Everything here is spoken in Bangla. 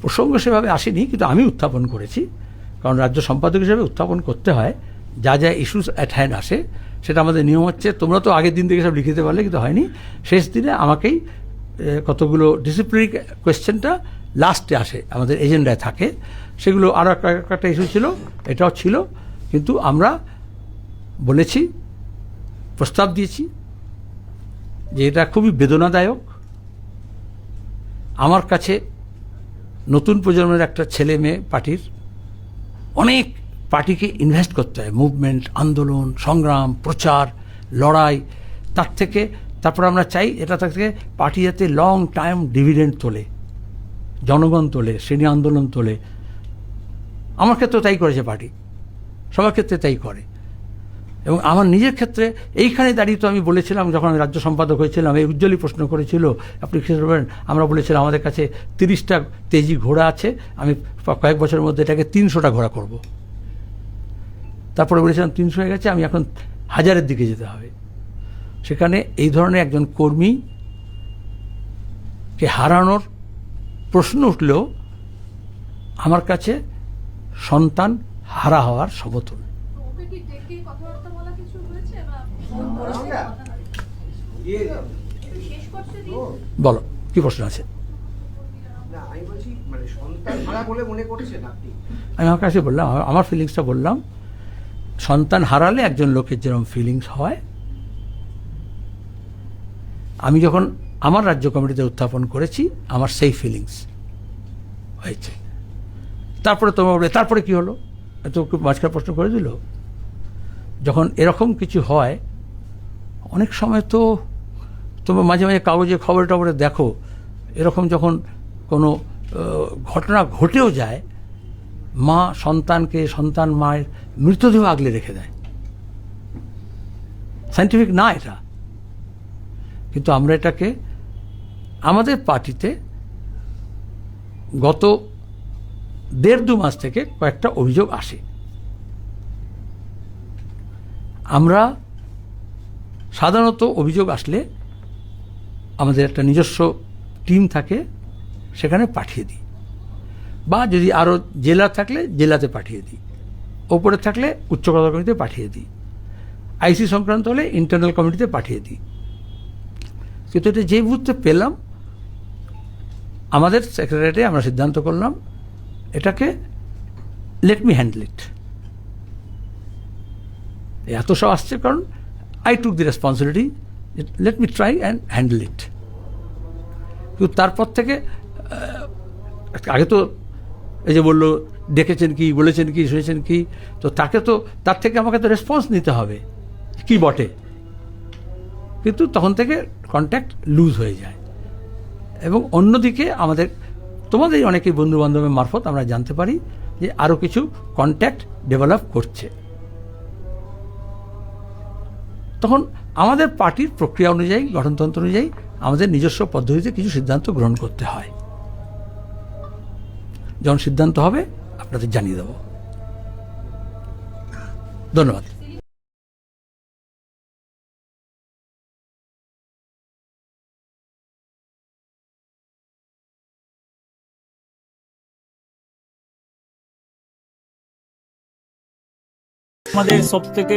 প্রসঙ্গ সেভাবে আসেনি, কিন্তু আমি উত্থাপন করেছি। কারণ রাজ্য সম্পাদক হিসেবে উত্থাপন করতে হয়। যা যা ইস্যুস অ্যাট হ্যান্ড আসে, সেটা আমাদের নিয়ম হচ্ছে, তোমরা তো আগের দিন থেকে সব লিখিতে পারলে, কিন্তু হয়নি। শেষ দিনে আমাকেই কতগুলো ডিসিপ্লিনারি কোয়েশ্চেনটা লাস্টে আসে, আমাদের এজেন্ডায় থাকে। সেগুলো আরও একটা একটা ইস্যু ছিল, এটাও ছিল। কিন্তু আমরা বলেছি, প্রস্তাব দিয়েছি যে এটা খুবই বেদনাদায়ক। আমার কাছে নতুন প্রজন্মের একটা ছেলে মেয়ে পার্টির, অনেক পার্টিকে ইনভেস্ট করতে হয়। মুভমেন্ট আন্দোলন, সংগ্রাম, প্রচার, লড়াই, তার থেকে তারপর আমরা চাই এটা থেকে পার্টি যাতে লং টাইম ডিভিডেন্ড তোলে, জনগণ তোলে, শ্রেণি আন্দোলন তোলে। আমার ক্ষেত্রে তাই করেছে পার্টি। সবার ক্ষেত্রে তাই করে। এবং আমার নিজের ক্ষেত্রে এইখানে দাঁড়িয়ে তো আমি বলেছিলাম, যখন আমি রাজ্য সম্পাদক হয়েছিলাম, এই উজ্জ্বলই প্রশ্ন করেছিল, আপনি কি বলেন আমরা বলেছিলাম, আমাদের কাছে তিরিশটা তেজি ঘোড়া আছে, আমি কয়েক বছরের মধ্যে এটাকে তিনশোটা ঘোড়া করব। তারপরে বলেছিলাম, তিনশো হয়ে গেছে, আমি এখন হাজারের দিকে যেতে হবে। সেখানে এই ধরনের একজন কর্মী কে হারানোর প্রশ্ন উঠলেও আমার কাছে সন্তান হারা হওয়ার সমতুল ওকে কি ডেকে কথাবার্তা বলা কিছু হয়েছে বা ফোন করেছে কথা শেষ করতে দিন বলো কি প্রশ্ন আছে? আমি মানে বলে আমি আমার কাছে বললাম আমার- ফিলিংসটা বললাম সন্তান হারালে একজন লোকের যেরকম ফিলিংস হয় আমি যখন আমার রাজ্য কমিটিতে উত্থাপন করেছি আমার সেই ফিলিংস হয়েছে। তারপরে তোমার বলবে তারপরে কি হলো? এত মাঝখানে প্রশ্ন করে দিল? যখন এরকম কিছু হয় অনেক সময় তো তোমরা মাঝে মাঝে কাগজে খবরে টবরে দেখো, এরকম যখন কোনো ঘটনা ঘটেও যায়, মা সন্তানকে সন্তান মায়ের মৃতদেহ আগলে রেখে দেয়। সাইন্টিফিক না এটা। কিন্তু আমরা এটাকে আমাদের পার্টিতে গত দেড় দু মাস থেকে কয়েকটা অভিযোগ আসে। আমরা সাধারণত অভিযোগ আসলে আমাদের একটা নিজস্ব টিম থাকে, সেখানে পাঠিয়ে দিই। বা যদি আরও জেলা থাকলে জেলাতে পাঠিয়ে দিই। ওপরে থাকলে উচ্চ কমিটিতে পাঠিয়ে দিই। আইসি সংক্রান্ত হলে ইন্টারনাল কমিটিতে পাঠিয়ে দিই। কিন্তু এটা যে মুহূর্তে পেলাম, আমাদের সেক্রেটারিতে আমরা সিদ্ধান্ত করলাম, এটাকে লেট মি হ্যান্ডেল ইট এত সব আসছে কারণ I took the responsibility let me try and handle it কিন্তু তারপর থেকে আগে তো এই যে বলল, ডেকেছেন কি, বলেছেন কি, শুনেছেন কি, তো তাকে তো, তার থেকে আমাকে তো রেসপন্স নিতে হবে, কি বটে? কিন্তু তখন থেকে কন্ট্যাক্ট লুজ হয়ে যায়। এবং অন্যদিকে আমাদের, তোমাদের অনেকেই বন্ধু বান্ধবের মারফত আমরা জানতে পারি যে আরও কিছু কন্ট্যাক্ট ডেভেলপ করছে। তখন আমাদের পার্টির প্রক্রিয়া অনুযায়ী, গঠনতন্ত্র অনুযায়ী আমাদের নিজস্ব পদ্ধতিতে কিছু সিদ্ধান্ত গ্রহণ করতে হয়। যখন সিদ্ধান্ত হবে, আপনাদের জানিয়ে দেব। ধন্যবাদ। আমাদের সব থেকে